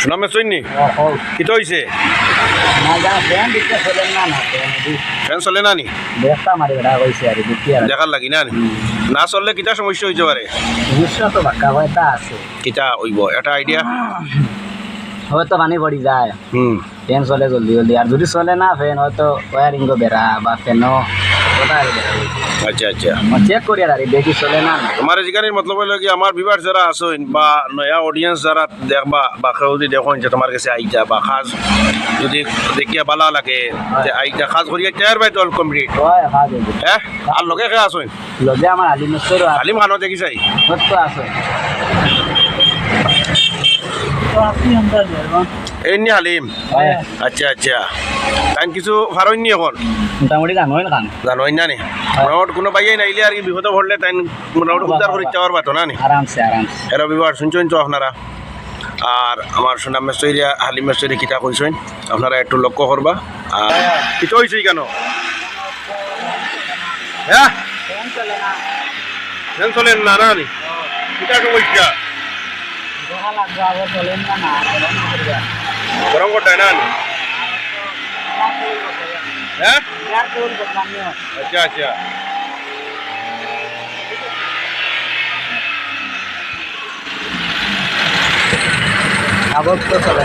সুনামে চৈনি কিতো হয়েছে না যা ফ্যান চলে না নি? দেখার লাগি না নি? চললে কিতা সমস্যা হইতে পারে? তো কিতা হইব? এটা আইডিয়া হয়তো পানি পড়ি যায়। হুম। ফ্যান চলে জলদি জলদি। আর যদি চলে না ফ্যান হয়তো ওয়ারিং বেড়া বা ফ্যানও আর বেড়া আচ্ছা আচ্ছা। চেক করি আর দেখি চলে না। আমার জিগানির মতলব হলো কি আমার বিবার যারা আছেন বা নয়া অডিয়েন্স যারা দেখবা বা কেউ যদি দেখুন যে তোমার কাছে আইতা বা খাস যদি দেখিয়া বালা লাগে যে আইতা খাস করিয়া টায়ার বাই দল কমপ্লিট হ্যাঁ আর লগে কে আসেন লগে আমার আলিমেশ্বর আলিম খানো দেখিছাই? সত্য আছে এমনি হালিম আচ্ছা আচ্ছা। টাইম কিছু ফারইনি এখন? মোটামুটি না জানোই না নি? মোটামুটি কোনো বাইয়াই নাইলে আর কি বিপদে পড়লে তাই মোটামুটি উদ্ধার করে চাওয়ার বাতো না আরামসে আরামসে। এরা বিবার শুনছেন তো আপনারা? আর আমার সুনাম মেসরিয়া হালিম মেসরি কিতা কইছেন? আপনারা একটু লক্ষ্য করবা। আর কিতা হয়েছে কেন? হ্যাঁ? চলেন না না নি? কিতা সমস্যা গরম করতে না? নি হ্যাঁ আচ্ছা আচ্ছা আবার তো চলে